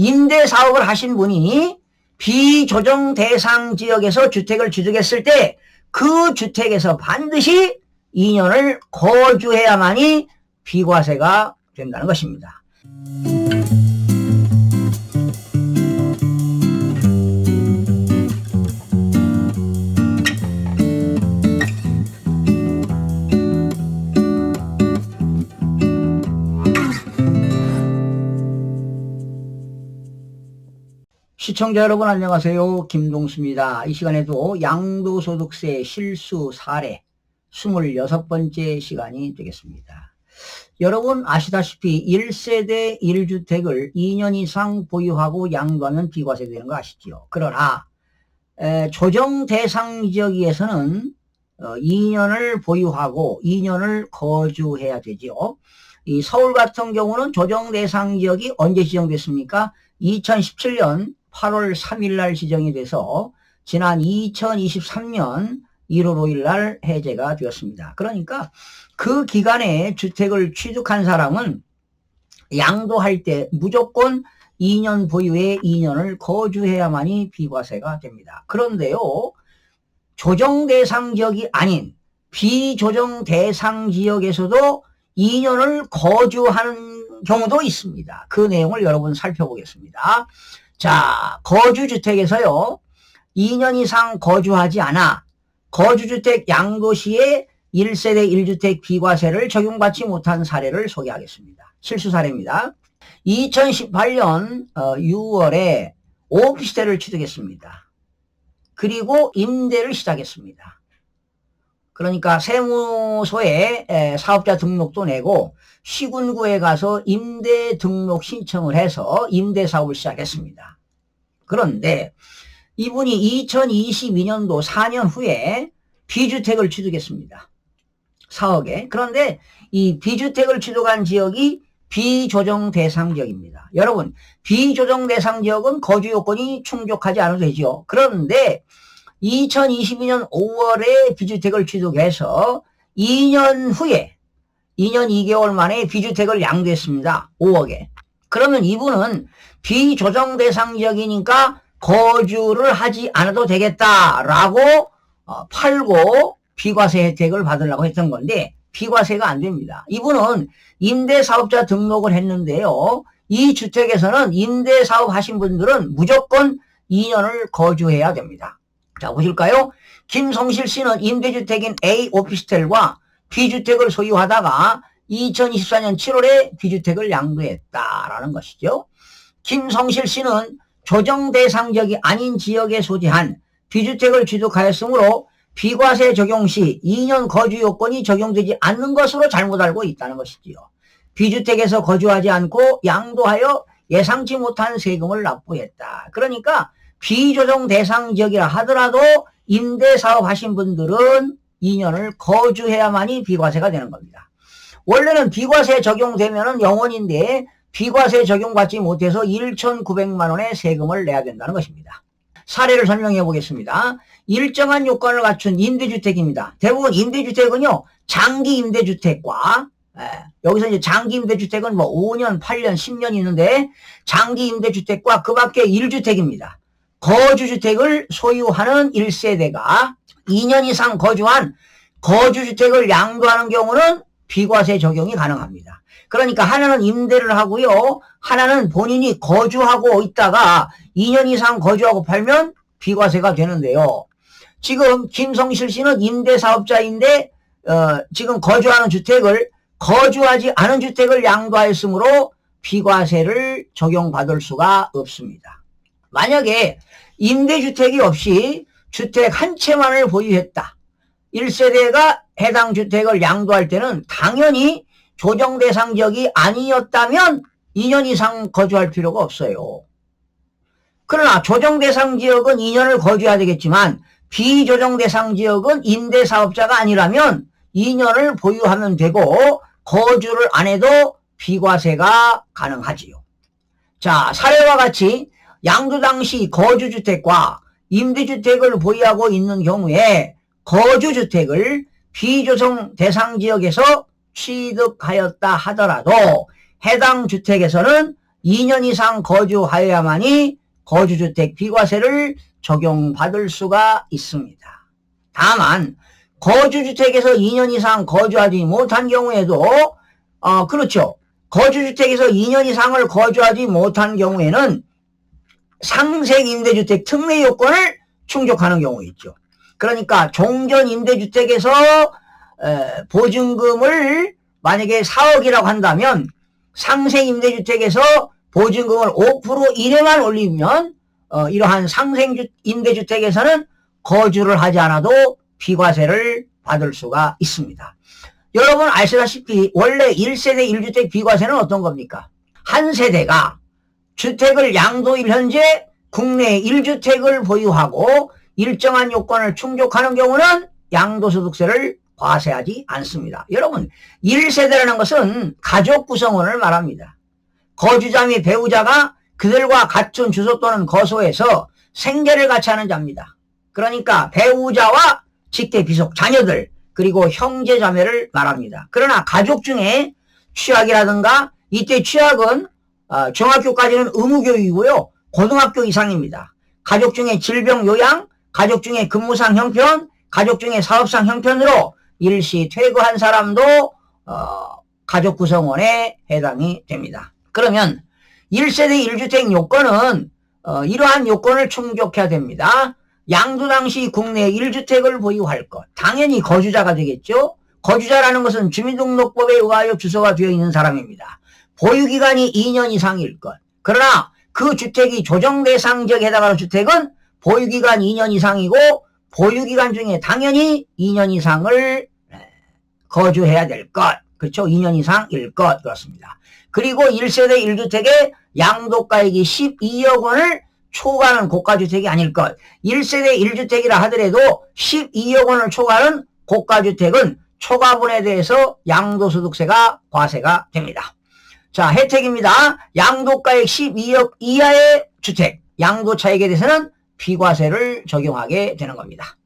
임대 사업을 하신 분이 비조정 대상 지역에서 주택을 취득했을 때 그 주택에서 반드시 2년을 거주해야만이 비과세가 된다는 것입니다. 시청자 여러분 안녕하세요. 김동수입니다. 이 시간에도 양도소득세 실수 사례 26번째 시간이 되겠습니다. 여러분 아시다시피 1세대 1주택을 2년 이상 보유하고 양도하면 비과세 되는 거 아시죠? 그러나 에, 조정 대상 지역에서는 어, 2년을 보유하고 2년을 거주해야 되죠. 이 서울 같은 경우는 조정 대상 지역이 언제 지정됐습니까? 2017년 8월 3일 날 지정이 돼서 지난 2023년 1월 5일 날 해제가 되었습니다. 그러니까 그 기간에 주택을 취득한 사람은 양도할 때 무조건 2년 보유에 2년을 거주해야만이 비과세가 됩니다. 그런데요, 조정 대상 지역이 아닌 비조정 대상 지역에서도 2년을 거주하는 경우도 있습니다. 그 내용을 여러분 살펴보겠습니다. 자, 거주주택에서요, 2년 이상 거주하지 않아 거주주택 양도 시에 1세대 1주택 비과세를 적용받지 못한 사례를 소개하겠습니다. 실수 사례입니다. 2018년 6월에 어, 오피스텔을 취득했습니다. 그리고 임대를 시작했습니다. 그러니까 세무소에 사업자 등록도 내고 시군구에 가서 임대 등록 신청을 해서 임대 사업을 시작했습니다. 그런데 이분이 2022년도 4년 후에 비주택을 취득했습니다. 4억에. 그런데 이 비주택을 취득한 지역이 비조정 대상 지역입니다. 여러분, 비조정 대상 지역은 거주 요건이 충족하지 않아도 되죠. 그런데 2022년 5월에 비주택을 취득해서 2년 후에 2년 2개월 만에 비주택을 양도했습니다. 5억에. 그러면 이분은 비조정 대상 지역이니까 거주를 하지 않아도 되겠다라고 어, 팔고 비과세 혜택을 받으려고 했던 건데 비과세가 안 됩니다. 이분은 임대사업자 등록을 했는데요. 이 주택에서는 임대사업 하신 분들은 무조건 2년을 거주해야 됩니다. 자, 보실까요? 김성실 씨는 임대주택인 A 오피스텔과 B주택을 소유하다가 2024년 7월에 B주택을 양도했다라는 것이죠. 김성실 씨는 조정 대상적이 아닌 지역에 소재한 비주택을 취득하였으므로 비과세 적용 시 2년 거주 요건이 적용되지 않는 것으로 잘못 알고 있다는 것이지요. 비주택에서 거주하지 않고 양도하여 예상치 못한 세금을 납부했다. 그러니까 비조정 대상 지역이라 하더라도 임대사업 하신 분들은 2년을 거주해야만이 비과세가 되는 겁니다. 원래는 비과세 적용되면 영원인데 비과세 적용받지 못해서 1,900만 원의 세금을 내야 된다는 것입니다. 사례를 설명해 보겠습니다. 일정한 요건을 갖춘 임대주택입니다. 대부분 임대주택은요, 장기 임대주택과 예, 여기서 이제 장기 임대주택은 뭐 5년, 8년, 10년 있는데 장기 임대주택과 그 밖에 1주택입니다. 거주주택을 소유하는 1세대가 2년 이상 거주한 거주주택을 양도하는 경우는 비과세 적용이 가능합니다. 그러니까 하나는 임대를 하고요. 하나는 본인이 거주하고 있다가 2년 이상 거주하고 팔면 비과세가 되는데요. 지금 김성실 씨는 임대사업자인데 어, 지금 거주하는 주택을 거주하지 않은 주택을 양도하였으므로 비과세를 적용받을 수가 없습니다. 만약에 임대주택이 없이 주택 한 채만을 보유했다. 1세대가 해당 주택을 양도할 때는 당연히 조정 대상 지역이 아니었다면 2년 이상 거주할 필요가 없어요. 그러나 조정 대상 지역은 2년을 거주해야 되겠지만 비조정 대상 지역은 임대사업자가 아니라면 2년을 보유하면 되고 거주를 안 해도 비과세가 가능하지요. 자, 사례와 같이 양도 당시 거주주택과 임대주택을 보유하고 있는 경우에 거주주택을 비조성 대상 지역에서 취득하였다 하더라도 해당 주택에서는 2년 이상 거주하여야만이 거주주택 비과세를 적용받을 수가 있습니다. 다만 거주주택에서 2년 이상 거주하지 못한 경우에도 어 그렇죠. 거주주택에서 2년 이상을 거주하지 못한 경우에는 상생 임대주택 특례 요건을 충족하는 경우 있죠. 그러니까 종전 임대주택에서 보증금을 만약에 4억이라고 한다면 상생 임대주택에서 보증금을 5% 이내만 올리면 어, 이러한 상생 임대주택에서는 거주를 하지 않아도 비과세를 받을 수가 있습니다. 여러분 아시다시피 원래 1세대 1주택 비과세는 어떤 겁니까? 한 세대가 주택을 양도일 현재 국내 1주택을 보유하고 일정한 요건을 충족하는 경우는 양도소득세를 과세하지 않습니다. 여러분 1세대라는 것은 가족 구성원을 말합니다. 거주자 및 배우자가 그들과 같은 주소 또는 거소에서 생계를 같이 하는 자입니다. 그러니까 배우자와 직계 비속 자녀들 그리고 형제 자매를 말합니다. 그러나 가족 중에 취약이라든가 이때 취약은 어, 중학교까지는 의무교육이고요. 고등학교 이상입니다. 가족 중에 질병 요양, 가족 중에 근무상 형편, 가족 중에 사업상 형편으로 일시 퇴거한 사람도 어, 가족 구성원에 해당이 됩니다. 그러면 1세대 1주택 요건은 어, 이러한 요건을 충족해야 됩니다. 양도 당시 국내 1주택을 보유할 것. 당연히 거주자가 되겠죠. 거주자라는 것은 주민등록법에 의하여 주소가 되어 있는 사람입니다. 보유기간이 2년 이상일 것. 그러나 그 주택이 조정 대상 지역에 해당하는 주택은 보유기간 2년 이상이고 보유기간 중에 당연히 2년 이상을 거주해야 될 것. 그렇죠? 2년 이상일 것. 그렇습니다. 그리고 1세대 1주택의 양도가액이 12억 원을 초과하는 고가주택이 아닐 것. 1세대 1주택이라 하더라도 12억 원을 초과하는 고가주택은 초과분에 대해서 양도소득세가 과세가 됩니다. 자, 혜택입니다. 양도가액 12억 이하의 주택, 양도 차익에 대해서는 비과세를 적용하게 되는 겁니다.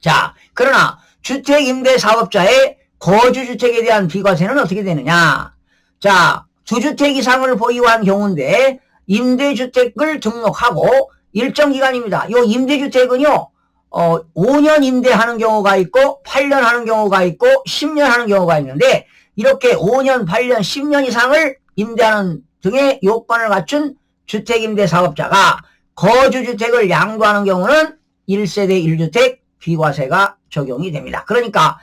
자, 그러나 주택임대사업자의 거주주택에 대한 비과세는 어떻게 되느냐? 자, 두 주택 이상을 보유한 경우인데 임대주택을 등록하고 일정 기간입니다. 요 임대주택은요, 어, 5년 임대하는 경우가 있고 8년 하는 경우가 있고 10년 하는 경우가 있는데 이렇게 5년, 8년, 10년 이상을 임대하는 등의 요건을 갖춘 주택임대 사업자가 거주주택을 양도하는 경우는 1세대 1주택 비과세가 적용이 됩니다. 그러니까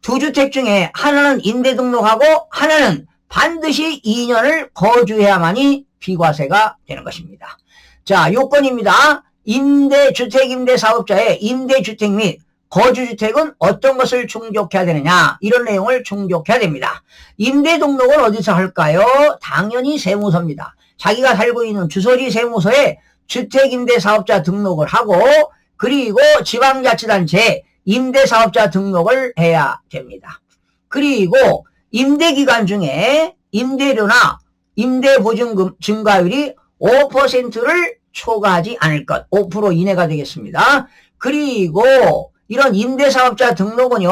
두 주택 중에 하나는 임대 등록하고 하나는 반드시 2년을 거주해야만이 비과세가 되는 것입니다. 자, 요건입니다. 임대주택 임대사업자의 임대주택 및 거주주택은 어떤 것을 충족해야 되느냐 이런 내용을 충족해야 됩니다. 임대 등록은 어디서 할까요? 당연히 세무서입니다. 자기가 살고 있는 주소지 세무서에 주택임대사업자 등록을 하고 그리고 지방자치단체 임대사업자 등록을 해야 됩니다. 그리고 임대기간 중에 임대료나 임대보증금 증가율이 5%를 초과하지 않을 것. 5% 이내가 되겠습니다. 그리고 이런 임대사업자 등록은요.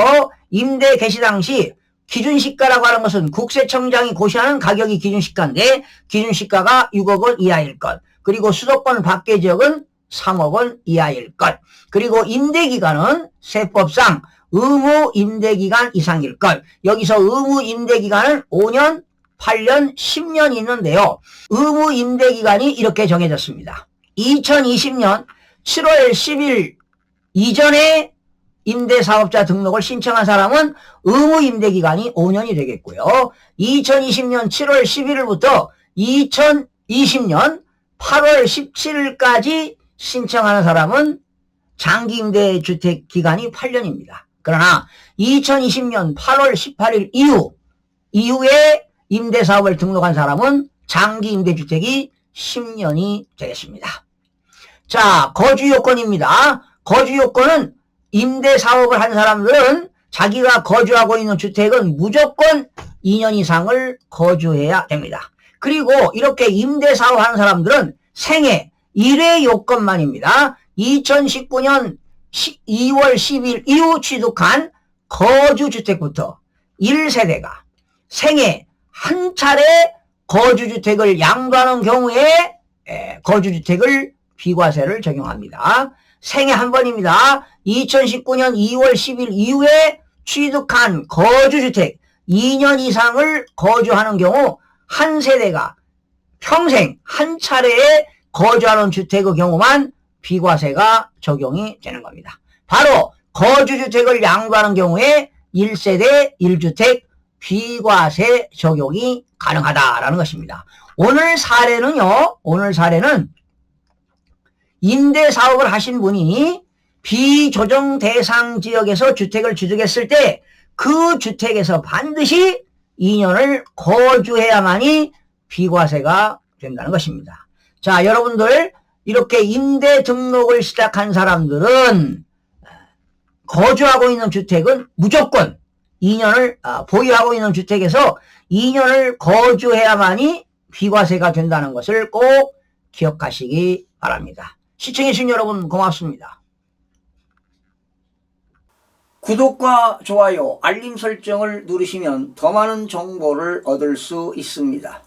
임대 개시 당시 기준시가라고 하는 것은 국세청장이 고시하는 가격이 기준시가인데 기준시가가 6억 원 이하일 것. 그리고 수도권 밖의 지역은 3억 원 이하일 것. 그리고 임대기간은 세법상 의무 임대기간 이상일 것. 여기서 의무 임대기간은 5년, 8년, 10년 있는데요. 의무 임대기간이 이렇게 정해졌습니다. 2020년 7월 10일 이전에 임대사업자 등록을 신청한 사람은 의무 임대기간이 5년이 되겠고요. 2020년 7월 11일부터 2020년 8월 17일까지 신청하는 사람은 장기 임대 주택 기간이 8년입니다. 그러나 2020년 8월 18일 이후 이후에 임대사업을 등록한 사람은 장기 임대주택이 10년이 되겠습니다. 자, 거주 요건입니다. 거주 요건은 임대 사업을 한 사람들은 자기가 거주하고 있는 주택은 무조건 2년 이상을 거주해야 됩니다. 그리고 이렇게 임대 사업 하는 사람들은 생애 1회 요건만입니다. 2019년 2월 10일 이후 취득한 거주주택부터 1세대가 생애 한 차례 거주주택을 양도하는 경우에 에, 거주주택을 비과세를 적용합니다. 생애 한 번입니다. 2019년 2월 10일 이후에 취득한 거주주택 2년 이상을 거주하는 경우 한 세대가 평생 한 차례에 거주하는 주택의 경우만 비과세가 적용이 되는 겁니다. 바로 거주주택을 양도하는 경우에 1세대 1주택 비과세 적용이 가능하다라는 것입니다. 오늘 사례는요, 오늘 사례는 임대 사업을 하신 분이 비조정 대상 지역에서 주택을 취득했을 때 그 주택에서 반드시 2년을 거주해야만이 비과세가 된다는 것입니다. 자, 여러분들 이렇게 임대 등록을 시작한 사람들은 거주하고 있는 주택은 무조건 2년을 아, 보유하고 있는 주택에서 2년을 거주해야만이 비과세가 된다는 것을 꼭 기억하시기 바랍니다. 시청해주신 여러분 고맙습니다. 구독과 좋아요, 알림 설정을 누르시면 더 많은 정보를 얻을 수 있습니다.